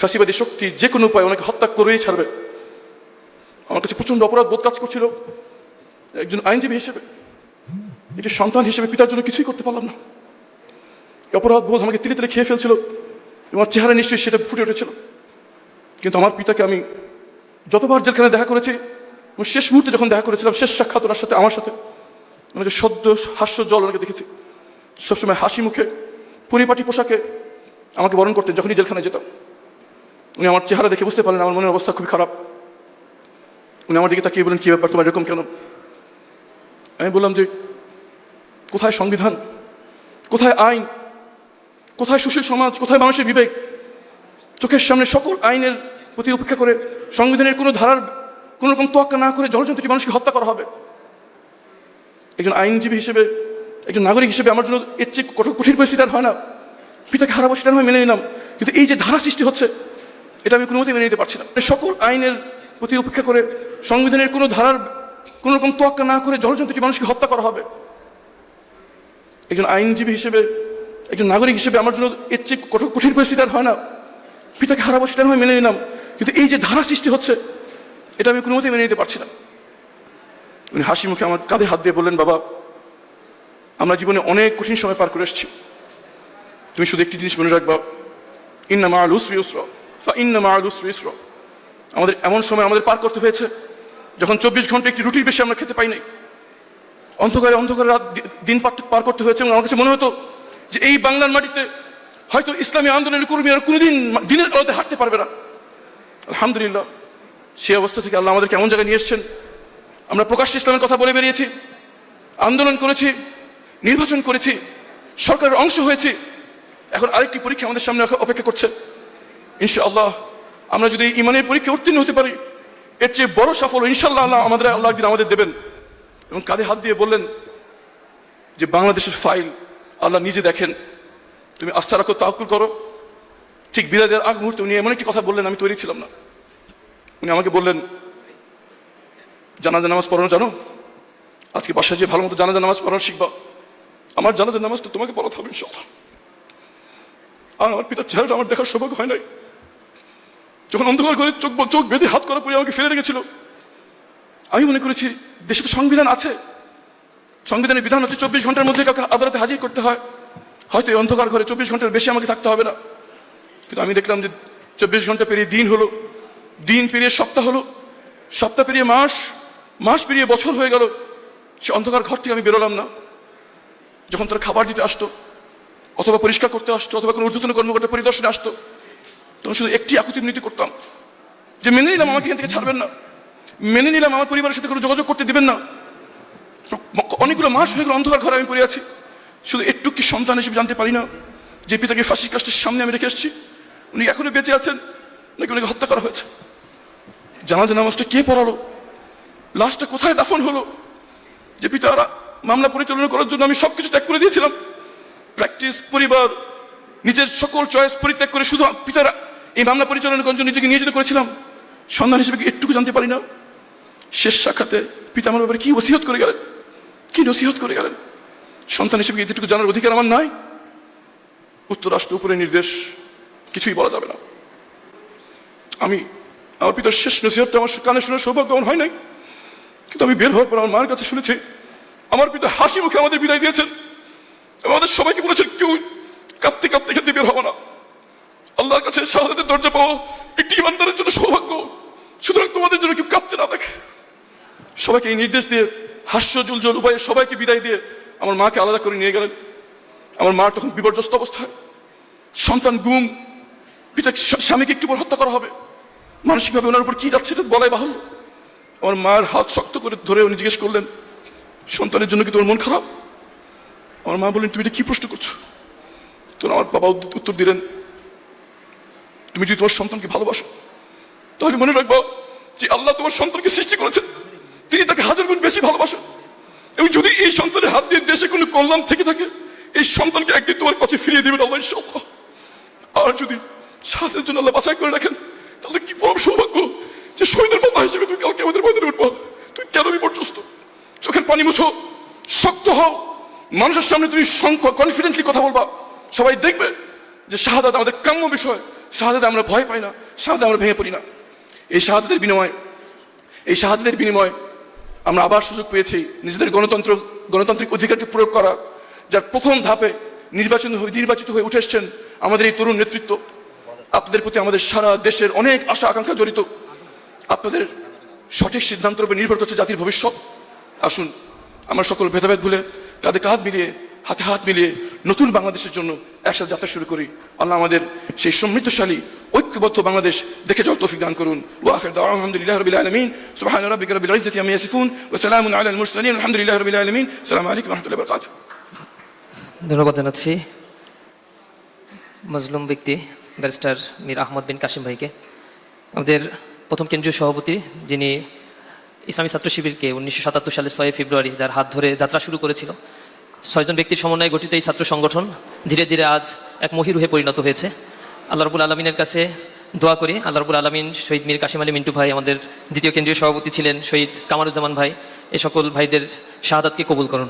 ফ্যাসিবাদী শক্তি যে কোনো উপায় ওনাকে হত্যা করেই ছাড়বে। আমার কাছে প্রচণ্ড অপরাধ বোধ কাজ করছিল। একজন আইনজীবী হিসেবে একটি সন্তান হিসেবে পিতার জন্য কিছুই করতে পারলাম না। অপরাধ বোধ আমাকে তিলে তিলে খেয়ে ফেলছিল আমার চেহারা নিশ্চয়ই সেটা ফুটে উঠেছিল। কিন্তু আমার পিতাকে আমি যতবার জেলখানে দেখা করেছি এবং শেষ মুহূর্তে যখন দেখা করেছিলাম, শেষ সাক্ষাৎ ওনার সাথে, আমার সাথে, ওনাকে সদ্য হাস্য জল ওনাকে দেখেছি। সবসময় হাসি মুখে, পরিপাটি পোশাকে আমাকে বরণ করতেন যখনই জেলখানে যেতাম। উনি আমার চেহারা দেখে বুঝতে পারলেন, আমার মনের অবস্থা খুবই খারাপ। উনি আমার দিকে তাকিয়ে বললেন, কী ব্যাপার, তোমার এরকম কেন? আমি বললাম যে, কোথায় সংবিধান? কোথায় আইন? কোথায় সুশীল সমাজ? কোথায় মানুষের বিবেক? চোখের সামনে সকল আইনের প্রতি উপেক্ষা করে সংবিধানের কোনো ধারার, কোনো রকম তোয়াক্কা না করে জলযন্ত্রী মানুষকে হত্যা করা হবে। একজন আইনজীবী হিসেবে, একজন নাগরিক হিসেবে আমার জন্য এর চেয়ে কঠোর, কঠিন পরিস্থিতি আর হয় না। পিতাকে হারাবো সেটা হয় মেনে নিলাম। কিন্তু এই যে ধারা সৃষ্টি হচ্ছে এটা আমি কোনো মতেই মেনে নিতে পারছি না। সকল আইনের প্রতি উপেক্ষা করে সংবিধানের কোনো ধারার, কোনো রকম তোয়াক্কা না করে জলযন্ত্রী মানুষকে হত্যা করা হবে। একজন আইনজীবী হিসেবে, একজন নাগরিক হিসেবে আমার জন্য এর চেয়ে কঠোর, কঠিন পরিস্থিতি আর হয় না। পিতাকে হারাবো সেটা নয় মেনে নিলাম। কিন্তু এই যে ধারা সৃষ্টি হচ্ছে, এটা আমি কোনো মতেই মেনে নিতে পারছি না। উনি হাসি মুখে আমার কাঁধে হাত দিয়ে বললেন, বাবা, আমরা জীবনে অনেক কঠিন সময় পার করে এসেছি। তুমি শুধু একটি জিনিস মনে রাখবা। ইন্না মা আল উসরি উসর আমাদের এমন সময় আমাদের পার করতে হয়েছে, যখন চব্বিশ ঘণ্টা একটি রুটির বেশি আমরা খেতে পাই নাই। অন্ধকারে অন্ধকারে রাত দিন পার- করতে হয়েছে এবং আমার কাছে মনে হতো যে এই বাংলার মাটিতে হয়তো ইসলামী আন্দোলনের কর্মীরা কোনোদিন দিনের আলোতে হাঁটতে পারবে না। আলহামদুলিল্লাহ, সেই অবস্থা থেকে আল্লাহ আমাদের কেমন জায়গায় নিয়ে এসছেন। আমরা প্রকাশ্য ইসলামের কথা বলে বেরিয়েছি, আন্দোলন করেছি, নির্বাচন করেছি, সরকারের অংশ হয়েছি। এখন আরেকটি পরীক্ষা আমাদের সামনে অপে- অপেক্ষা করছে। ইনশাআল্লাহ, আমরা যদি ইমানের পরীক্ষা উত্তীর্ণ হতে পারি, এর চেয়ে বড় সফল ইনশাআল্লাহ আল্লাহ আমাদের আল্লাহ একদিন আমাদের দেবেন। এবং কাঁধে হাত দিয়ে বললেন যে, বাংলাদেশের ফাইল আল্লাহ নিজে দেখেন। তুমি আস্থা রাখো তাকুল করো। ঠিক বিদায় দেওয়ার আগ মুহূর্তে উনি এমন একটি কথা বললেন, আমি তৈরি ছিলাম না। উনি আমাকে বললেন, জানাজা নামাজ পড়ানো জানো? আজকে বাসায় যে ভালো মতো জানাজা নামাজ পড়ানো শিখবা। আমার জানাজা নামাজটা তোমাকে পড়াতে হবে ইনশাআল্লাহ। আর আমার পিতার চেহারাটা আমার দেখার সৌভাগ্য হয় নাই। যখন অন্ধকার করে চোখ চোখ বেঁধে হাত করা পরে আমাকে ফেলে রেখেছিল। আমি মনে করেছি, দেশে তো সংবিধান আছে। সংবিধানের বিধান হচ্ছে চব্বিশ ঘণ্টার মধ্যে কাউকে আদালতে হাজির করতে হয়। হয়তো এই অন্ধকার ঘরে চব্বিশ ঘণ্টার বেশি আমাকে থাকতে হবে না। কিন্তু আমি দেখলাম যে চব্বিশ ঘণ্টা পেরিয়ে দিন হলো। দিন পেরিয়ে সপ্তাহ হলো। সপ্তাহ পেরিয়ে মাস মাস পেরিয়ে বছর হয়ে গেল। সে অন্ধকার ঘর থেকে আমি বেরোলাম না। যখন তারা খাবার দিতে আসতো, অথবা পরিষ্কার করতে আসতো, অথবা কোনো ঊর্ধ্বতন কর্মকর্তা পরিদর্শনে আসতো তখন শুধু একটি আকুতি নীতি করতাম। যে মেনে নিলাম আমাকে এখান থেকে ছাড়বেন না। মেনে নিলাম আমার পরিবারের সাথে কোনো যোগাযোগ করতে দিবেন না। অনেকগুলো মাস হয়ে গেল অন্ধকার ঘরে আমি পড়ে আছি। শুধু একটু কি সন্তান হিসেবে জানতে পারি না। যে পিতাকে ফাঁসির কাজটির সামনে আমি রেখে এসেছি। উনি এখনও বেঁচে আছেন। নাকি উনাকে হত্যা করা হয়েছে। জানাজা নামাজটা কে পড়ালো? লাশটা কোথায় দাফন হলো? যে পিতারা মামলা পরিচালনা করার জন্য আমি সব কিছু ত্যাগ করে দিয়েছিলাম। প্র্যাকটিস পরিবার, নিজের সকল চয়েস পরিত্যাগ করে শুধু পিতারা এই মামলা পরিচালনা করার জন্য নিজেকে নিয়োজিত করেছিলাম। সন্ধান হিসেবে একটুকু জানতে পারি না? শেষ সাক্ষাতে পিতা আমার ব্যাপারে কি ওসিহত করে গেলেন? কি নসিহত করে গেলেন? সন্তান হিসেবে এতটুকু জানার অধিকার আমার নাই? উত্তর রাষ্ট্র উপরে নির্দেশ, কিছুই বলা যাবে না। আমি, আমার পিতার শেষ নসিহতটা আমার কানে শোনার সৌভাগ্য হয় নাই। কিন্তু আমি বের হওয়ার পর আমার মার কাছে শুনেছি, আমার পিতা হাসি মুখে আমাদের বিদায় দিয়েছেন। এবং আমাদের সবাইকে বলেছেন, কেউ কাঁদতে কাঁদতে খেতে বের হব না। আল্লাহর কাছে শাহাদাতের দরজা পাওয়া একটি ইমানদারের জন্য সৌভাগ্য। সুতরাং তোমাদের জন্য কেউ কাঁদতে না দেখে। সবাইকে এই নির্দেশ দিয়ে হাস্য, জুলজল উপায়ে সবাইকে বিদায় দিয়ে আমার মাকে আলাদা করে নিয়ে গেলেন। আমার মার তখন বিপর্যস্ত অবস্থায়। সন্তান গুম, পিতা স্বামীকে একটু পর হত্যা করা হবে। মানসিকভাবে ওনার উপর কি যাচ্ছে এটা বলাই বাহুল্য। আমার মায়ের হাত শক্ত করে ধরে উনি জিজ্ঞেস করলেন, সন্তানের জন্য কি তোর মন খারাপ? আমার মা বললেন, তুমি এটা কি প্রশ্ন করছ? তো আমার বাবা উত্তর দিলেন তুমি যদি তোমার সন্তানকে ভালোবাসো, তাহলে মনে রাখব যে আল্লাহ তোমার সন্তানকে সৃষ্টি করেছেন। তিনি তাকে হাজার গুণ বেশি ভালোবাসেন। এবং যদি এই সন্তানের হাত দিয়ে দেশে কোনো কল্যাণ থেকে থাকে, এই সন্তানকে একদিন তোমার কাছে ফিরিয়ে দেবেন আল্লাহ, ইনশাআল্লাহ। আর যদি সাথের জন্য আল্লাহ বাছাই করে রাখেন, তাহলে কি পরম সৌভাগ্য যে শহীদের মাথা হিসেবে তুমি কালকে আমাদের মধ্যে উঠবো? তুই কেন বিপর্যস্ত? চোখের পানি মুছো, শক্ত হও, মানুষের সামনে তুমি কনফিডেন্টলি কথা বলবা। সবাই দেখবে যে শাহাদাত আমাদের কাম্য বিষয়। শাহাদাতে আমরা ভয় পাই না, শাহাদাতে আমরা ভেঙে পড়ি না। এই শাহাদাতের বিনিময়, এই শাহাদাতের বিনিময় আমরা আবার সুযোগ পেয়েছি নিজেদের গণতন্ত্র, গণতান্ত্রিক অধিকারকে প্রয়োগ করার যার প্রথম ধাপে নির্বাচন হয়ে, নির্বাচিত হয়ে উঠে এসছেন আমাদের এই তরুণ নেতৃত্ব। আপনাদের প্রতি আমাদের সারা দেশের অনেক আশা, আকাঙ্ক্ষা জড়িত। আপনাদের সঠিক সিদ্ধান্তের উপর নির্ভর করছে জাতির ভবিষ্যৎ। আসুন, আমরা সকল ভেদাভেদ ভুলে কাঁধে কাঁধ মিলিয়ে হাতে হাত মিলিয়ে নতুন বাংলাদেশের জন্য একসাথে যাত্রা শুরু করি। আল্লাহ আমাদের সেই সমৃদ্ধশালী, ঐক্যবদ্ধ বাংলাদেশ দেখে যাওয়ার তৌফিক দান করুন। ওয়াখির দাওয়া আলহামদুলিল্লাহ রাব্বিল আলামিন। সুবহান রাব্বিকা রাব্বিল ইজ্জাতি আম্মা ইয়াসিফুন ওয়া সালামুন আলাল মুরসালিন। আলহামদুলিল্লাহ রাব্বিল আলামিন। আসসালামু আলাইকুম রাহমাতুল্লাহি বারাকাতুহু। ধন্যবাদ জানাচ্ছি মজলুম ব্যক্তি, ব্যারিস্টার মীর আহমদ বিন কাশিম ভাইকে। আমাদের প্রথম কেন্দ্রীয় সভাপতি, যিনি ইসলামী ছাত্র শিবিরকে উনিশশো সাতাত্তর সালে ছয় ফেব্রুয়ারি, যার হাত ধরে যাত্রা শুরু করেছিল। ছয়জন ব্যক্তির সমন্বয়ে গঠিত এই ছাত্র সংগঠন ধীরে ধীরে আজ এক মহিরুহে পরিণত হয়েছে। আল্লাহ রবুল আলমিনের কাছে দোয়া করি। আল্লাহ রবুল আলমিন শহীদ মীর কাশিম আলী মিন্টু ভাই, আমাদের দ্বিতীয় কেন্দ্রীয় সভাপতি ছিলেন শহীদ কামারুজ্জামান ভাই, এ সকল ভাইদের শাহাদাতকে কবুল করুন।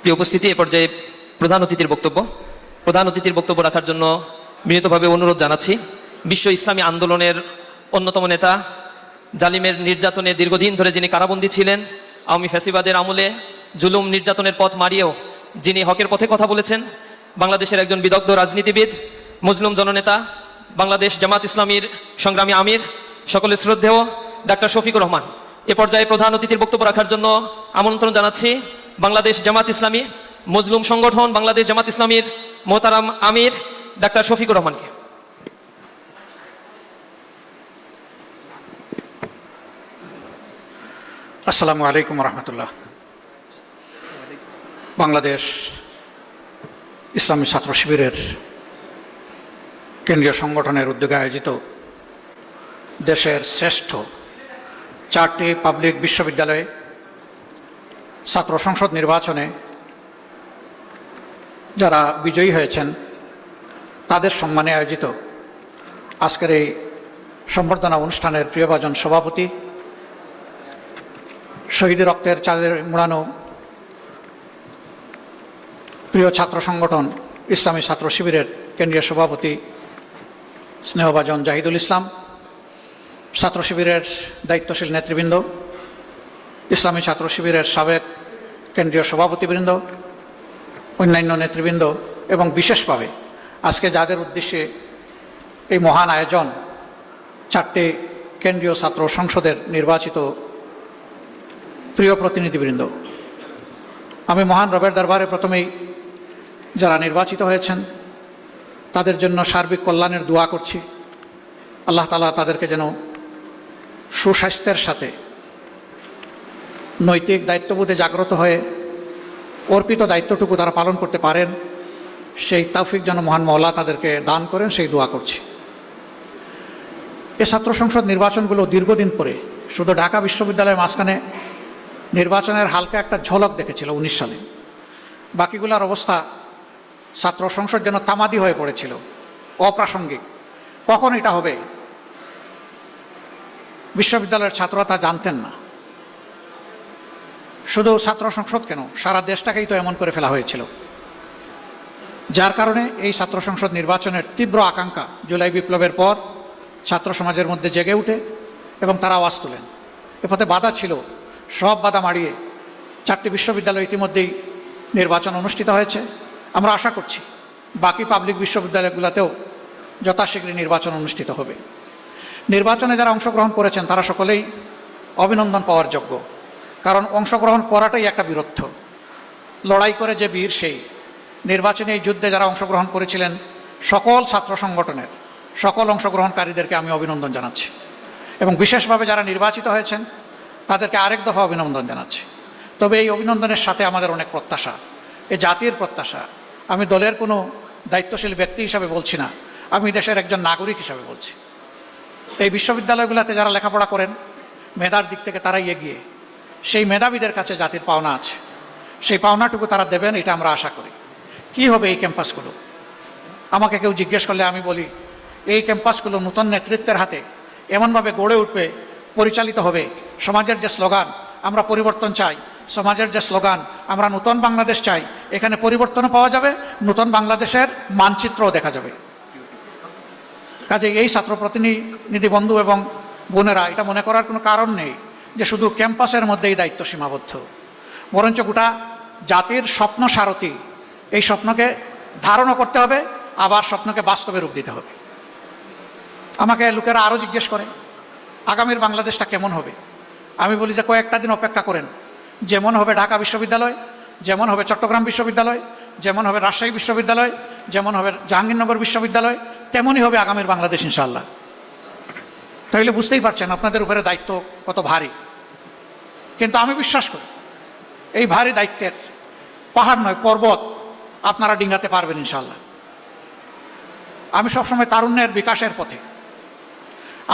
প্রিয় উপস্থিতি, এ পর্যায়ে প্রধান অতিথির বক্তব্য। প্রধান অতিথির বক্তব্য রাখার জন্য বিনীতভাবে অনুরোধ জানাচ্ছি। বিশ্ব ইসলামী আন্দোলনের অন্যতম নেতা, জালিমের নির্যাতনে দীর্ঘদিন ধরে যিনি কারাবন্দী ছিলেন, আওয়ামী ফ্যাসিবাদের আমলে জুলুম নির্যাতনের পথ মারিয়েও যিনি হকের পথে কথা বলেছেন, বাংলাদেশের একজন বিদগ্ধ রাজনীতিবিদ, মুসলিম জননেতা, বাংলাদেশ জামাত ইসলামীর সংগ্রামী আমির, সকলের শ্রদ্ধেয় ডাক্তার শফিকুর রহমান। এ পর্যায়ে প্রধান অতিথির বক্তব্য রাখার জন্য আমন্ত্রণ জানাচ্ছি বাংলাদেশ জামাত ইসলামী মজলুম সংগঠন বাংলাদেশ জামাত ইসলামীর মোহতারাম আমির, ডাক্তার শফিকুর রহমানকে। আসসালামু আলাইকুম রহমতুল্লাহ। বাংলাদেশ ইসলামী ছাত্র শিবিরের কেন্দ্রীয় সংগঠনের উদ্যোগে আয়োজিত দেশের শ্রেষ্ঠ চারটি পাবলিক বিশ্ববিদ্যালয়ে ছাত্র সংসদ নির্বাচনে যারা বিজয়ী হয়েছেন, তাদের সম্মানে আয়োজিত আজকের এই সম্বর্ধনা অনুষ্ঠানের প্রিয়ভাজন সভাপতি শহীদ রক্তের চাঁদের মোড়ানো প্রিয় ছাত্র সংগঠন, ইসলামী ছাত্র শিবিরের কেন্দ্রীয় সভাপতি স্নেহভাজন জাহিদুল ইসলাম, ছাত্র শিবিরের দায়িত্বশীল নেতৃবৃন্দ, ইসলামী ছাত্র শিবিরের সাবেক কেন্দ্রীয় সভাপতিবৃন্দ, অন্যান্য নেতৃবৃন্দ এবং বিশেষভাবে আজকে যাদের উদ্দেশ্যে এই মহান আয়োজন চারটি কেন্দ্রীয় ছাত্র সংসদের নির্বাচিত প্রিয় প্রতিনিধিবৃন্দ, আমি মহান রবের দরবারে প্রথমেই যারা নির্বাচিত হয়েছেন, তাদের জন্য সার্বিক কল্যাণের দোয়া করছি। আল্লাহ তালা তাদেরকে যেন সুস্বাস্থ্যের সাথে নৈতিক দায়িত্ববোধে জাগ্রত হয়ে অর্পিত দায়িত্বটুকু তারা পালন করতে পারেন, সেই তৌফিক যেন মহান মহল্লা তাদেরকে দান করেন, সেই দোয়া করছি। এ ছাত্র সংসদ নির্বাচনগুলো দীর্ঘদিন পরে শুধু ঢাকা বিশ্ববিদ্যালয়ের মাঝখানে নির্বাচনের হালকা একটা ঝলক দেখেছিল উনিশ সালে। বাকিগুলোর অবস্থা ছাত্র সংসদ যেন তামাদি হয়ে পড়েছিল, অপ্রাসঙ্গিক। কখন এটা হবে? বিশ্ববিদ্যালয়ের ছাত্ররা তা জানতেন না। শুধু ছাত্র সংসদ কেন? সারা দেশটাকেই তো এমন করে ফেলা হয়েছিল। যার কারণে এই ছাত্র সংসদ নির্বাচনের তীব্র আকাঙ্ক্ষা জুলাই বিপ্লবের পর ছাত্র সমাজের মধ্যে জেগে উঠে এবং তারা আওয়াজ তোলেন। এ পথে বাধা ছিল, সব বাধা মারিয়ে চারটি বিশ্ববিদ্যালয় ইতিমধ্যেই নির্বাচন অনুষ্ঠিত হয়েছে। আমরা আশা করছি বাকি পাবলিক বিশ্ববিদ্যালয়গুলোতেও যথাশীঘ্রই নির্বাচন অনুষ্ঠিত হবে। নির্বাচনে যারা অংশগ্রহণ করেছেন, তারা সকলেই অভিনন্দন পাওয়ার যোগ্য। কারণ অংশগ্রহণ করাটাই একটা বীরত্ব। লড়াই করে যে বীর সেই। নির্বাচনী এই যুদ্ধে যারা অংশগ্রহণ করেছিলেন, সকল ছাত্র সংগঠনের, সকল অংশগ্রহণকারীদেরকে আমি অভিনন্দন জানাচ্ছি। এবং বিশেষভাবে যারা নির্বাচিত হয়েছেন, তাদেরকে আরেক দফা অভিনন্দন জানাচ্ছি। তবে এই অভিনন্দনের সাথে আমাদের অনেক প্রত্যাশা। এ জাতির প্রত্যাশা। আমি দলের কোনো দায়িত্বশীল ব্যক্তি হিসাবে বলছি না। আমি দেশের একজন নাগরিক হিসাবে বলছি। এই বিশ্ববিদ্যালয়গুলোতে যারা লেখাপড়া করেন, মেধার দিক থেকে তারাই এগিয়ে। সেই মেধাবীদের কাছে জাতির পাওনা আছে। সেই পাওনাটুকু তারা দেবেন, এটা আমরা আশা করি। কি হবে এই ক্যাম্পাসগুলো? আমাকে কেউ জিজ্ঞেস করলে আমি বলি, এই ক্যাম্পাসগুলো নতুন নেতৃত্বের হাতে এমনভাবে গড়ে উঠবে, পরিচালিত হবে। সমাজের যে স্লোগান, আমরা পরিবর্তন চাই। সমাজের যে স্লোগান, আমরা নতুন বাংলাদেশ চাই, এখানে পরিবর্তনও পাওয়া যাবে, নতুন বাংলাদেশের মানচিত্রও দেখা যাবে। কাজে এই ছাত্র প্রতিনিধি বন্ধু এবং বোনেরা, এটা মনে করার কোনো কারণ নেই যে শুধু ক্যাম্পাসের মধ্যেই দায়িত্ব সীমাবদ্ধ। বরঞ্চ গোটা জাতির স্বপ্ন সারথি, এই স্বপ্নকে ধারণও করতে হবে, আবার স্বপ্নকে বাস্তবে রূপ দিতে হবে। আমাকে লোকেরা আরও জিজ্ঞেস করে, আগামীর বাংলাদেশটা কেমন হবে? আমি বলি যে কয়েকটা দিন অপেক্ষা করেন যেমন হবে ঢাকা বিশ্ববিদ্যালয়, যেমন হবে চট্টগ্রাম বিশ্ববিদ্যালয়, যেমন হবে রাজশাহী বিশ্ববিদ্যালয়, যেমন হবে জাহাঙ্গীরনগর বিশ্ববিদ্যালয়, তেমনই হবে আগামীর বাংলাদেশ ইনশাল্লাহ তাহলে বুঝতেই পারছেন আপনাদের উপরে দায়িত্ব কত ভারী। কিন্তু আমি বিশ্বাস করি, এই ভারী দায়িত্বের পাহাড় নয়, পর্বত আপনারা ডিঙ্গাতে পারবেন ইনশাল্লাহ আমি সবসময় তারুণ্যের বিকাশের পথে।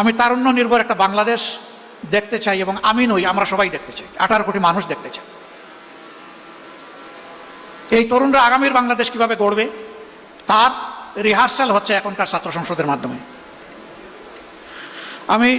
আমি তারুণ্য নির্ভর একটা বাংলাদেশ দেখতে চাই এবং আমি নই, আমরা সবাই দেখতে চাই। আঠারো কোটি মানুষ দেখতে চাই। এই তরুণরা আগামীর বাংলাদেশ কীভাবে গড়বে, তার রিহার্সাল হচ্ছে এখনকার ছাত্র সংসদের মাধ্যমে। আমি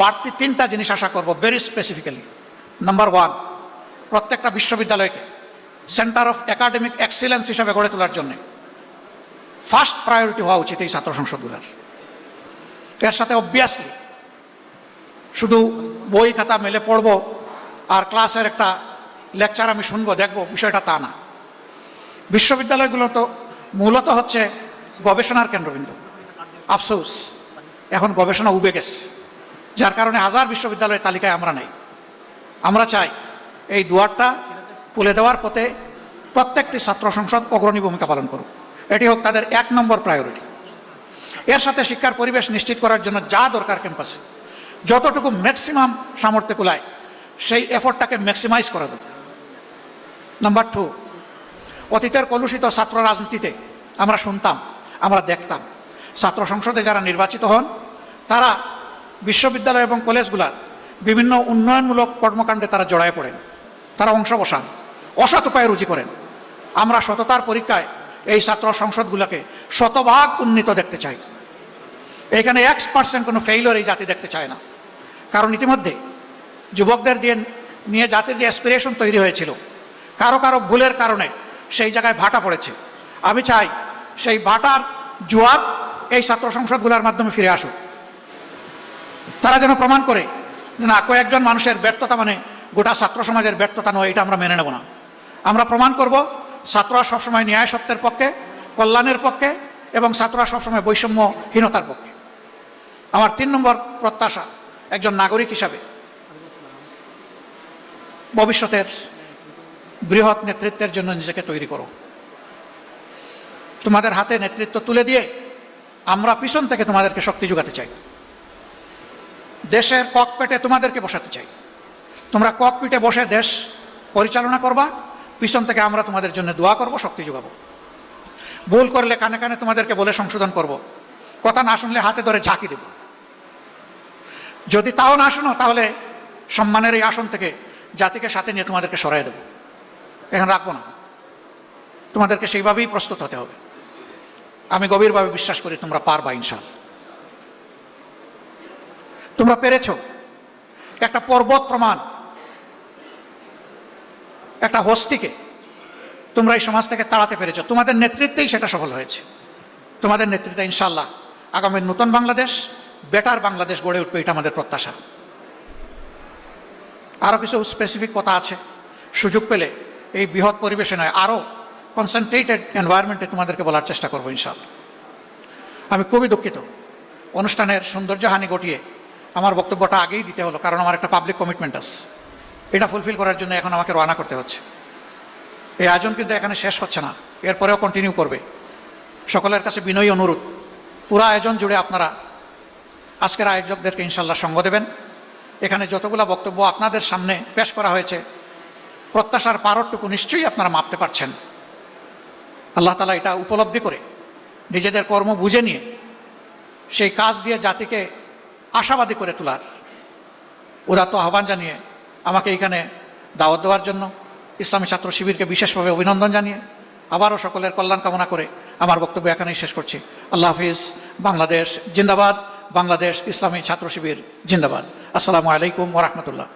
বাড়তি তিনটা জিনিস আশা করব ভেরি স্পেসিফিক্যালি নাম্বার ওয়ান প্রত্যেকটা বিশ্ববিদ্যালয়কে সেন্টার অফ একাডেমিক এক্সিলেন্স হিসাবে গড়ে তোলার জন্য ফার্স্ট প্রায়োরিটি হওয়া উচিত এই ছাত্র সংসদগুলোর। এর সাথে অবভিয়াসলি শুধু বই, খাতা, মেলে পড়ব আর ক্লাসের একটা লেকচার আমি শুনব, দেখব, বিষয়টা তা না। বিশ্ববিদ্যালয়গুলো তো মূলত হচ্ছে গবেষণার কেন্দ্রবিন্দু। আফসোস, এখন গবেষণা উবে গেছে। যার কারণে হাজার বিশ্ববিদ্যালয়ের তালিকায় আমরা নেই। আমরা চাই এই দুয়ারটা তুলে দেওয়ার পথে প্রত্যেকটি ছাত্র সংসদ অগ্রণী ভূমিকা পালন করুক। এটি হোক তাদের এক নম্বর প্রায়োরিটি এর সাথে শিক্ষার পরিবেশ নিশ্চিত করার জন্য যা দরকার ক্যাম্পাসে যতটুকু ম্যাক্সিমাম সামর্থ্য কুলায়, সেই এফোর্টটাকে ম্যাক্সিমাইজ করা দরকার নাম্বার টু অতীতের কলুষিত ছাত্র রাজনীতিতে আমরা শুনতাম, আমরা দেখতাম। ছাত্র সংসদে যারা নির্বাচিত হন, তারা বিশ্ববিদ্যালয় এবং কলেজগুলার বিভিন্ন উন্নয়নমূলক কর্মকাণ্ডে তারা জড়ায় পড়েন। তারা অংশ বসান অসৎ উপায়ে রুজি করেন। আমরা সততার পরীক্ষায় এই ছাত্র সংসদগুলোকে শতভাগ উন্নীত দেখতে চাই। এখানে এক্স পার্সেন্ট কোনো ফেইলর এই জাতি দেখতে চায় না। কারণ ইতিমধ্যে যুবকদের দিয়ে নিয়ে জাতির যে অ্যাসপিরেশন তৈরি হয়েছিল, কারও কারও ভুলের কারণে সেই জায়গায় ভাটা পড়েছে। আমি চাই সেই ভাটার জোয়ার এই ছাত্র সংসদগুলোর মাধ্যমে ফিরে আসুক। তারা যেন প্রমাণ করে না, কয়েকজন মানুষের ব্যর্থতা মানে গোটা ছাত্র সমাজের ব্যর্থতা নয়, এটা আমরা মেনে নেব না। আমরা প্রমাণ করব ছাত্ররা সবসময় ন্যায় সত্যের পক্ষে, কল্যাণের পক্ষে এবং ছাত্ররা সবসময় বৈষম্যহীনতার পক্ষে। আমার তিন নম্বর প্রত্যাশা একজন নাগরিক হিসাবে। ভবিষ্যতের বৃহৎ নেতৃত্বের জন্য নিজেকে তৈরি করো। তোমাদের হাতে নেতৃত্ব তুলে দিয়ে আমরা পিছন থেকে তোমাদেরকে শক্তি যোগাতে চাই। দেশের ককপেটে তোমাদেরকে বসাতে চাই। তোমরা ককপিটে বসে দেশ পরিচালনা করবা, পিছন থেকে আমরা তোমাদের জন্য দোয়া করব, শক্তি যোগাবো। ভুল করলে কানে কানে তোমাদেরকে বলে সংশোধন করব। কথা না শুনলে হাতে ধরে ঝাঁকি দেব। যদি তাও না শোনো, তাহলে সম্মানের এই আসন থেকে জাতিকে সাথে নিয়ে তোমাদেরকে সরাই দেব। এখানে রাখব না। তোমাদেরকে সেইভাবেই প্রস্তুত হতে হবে। আমি গভীরভাবে বিশ্বাস করি তোমরা পারবা ইনশাল তোমরা পেরেছ? একটা পর্বত প্রমাণ, একটা হস্তিকে তোমরা এই সমাজ থেকে তাড়াতে পেরেছ। তোমাদের নেতৃত্বেই সেটা সফল হয়েছে। তোমাদের নেতৃত্বে ইনশাল্লাহ আগামীর নতুন বাংলাদেশ বেটার বাংলাদেশ গড়ে উঠবে, এটা আমাদের প্রত্যাশা। আরও কিছু স্পেসিফিক কথা আছে। সুযোগ পেলে এই বৃহৎ পরিবেশে নয় আরও কনসেন্ট্রেটেড এনভায়রনমেন্টে তোমাদেরকে বলার চেষ্টা করব ইনশাল্লাহ আমি খুবই দুঃখিত। অনুষ্ঠানের সৌন্দর্যহানি ঘটিয়ে আমার বক্তব্যটা আগেই দিতে হলো, কারণ আমার একটা পাবলিক কমিটমেন্ট আছে। এটা ফুলফিল করার জন্য এখন আমাকে রওনা করতে হচ্ছে। এই আয়োজন কিন্তু এখানে শেষ হচ্ছে না, এরপরেও কন্টিনিউ করবে। সকলের কাছে বিনয়ী অনুরোধ, পুরো আয়োজন জুড়ে আপনারা আজকের আয়োজকদেরকে ইনশাল্লাহ সঙ্গ দেবেন। এখানে যতগুলো বক্তব্য আপনাদের সামনে পেশ করা হয়েছে, প্রত্যাশার পারটুকু নিশ্চয়ই আপনারা মাপতে পারছেন। আল্লাহ তালা এটা উপলব্ধি করে নিজেদের কর্ম বুঝে নিয়ে সেই কাজ দিয়ে জাতিকে আশাবাদী করে তোলার। উদাত্ত আহ্বান জানিয়ে আমাকে এখানে দাওয়াত দেওয়ার জন্য, ইসলামী ছাত্র শিবিরকে বিশেষভাবে অভিনন্দন জানিয়ে আবারও সকলের কল্যাণ কামনা করে আমার বক্তব্য এখানেই শেষ করছি। আল্লাহ হাফিজ, বাংলাদেশ, জিন্দাবাদ। বাংলাদেশ ইসলামী ছাত্র শিবির জিন্দাবাদ। আসসালামু আলাইকুম ওরহমতুল্লাহ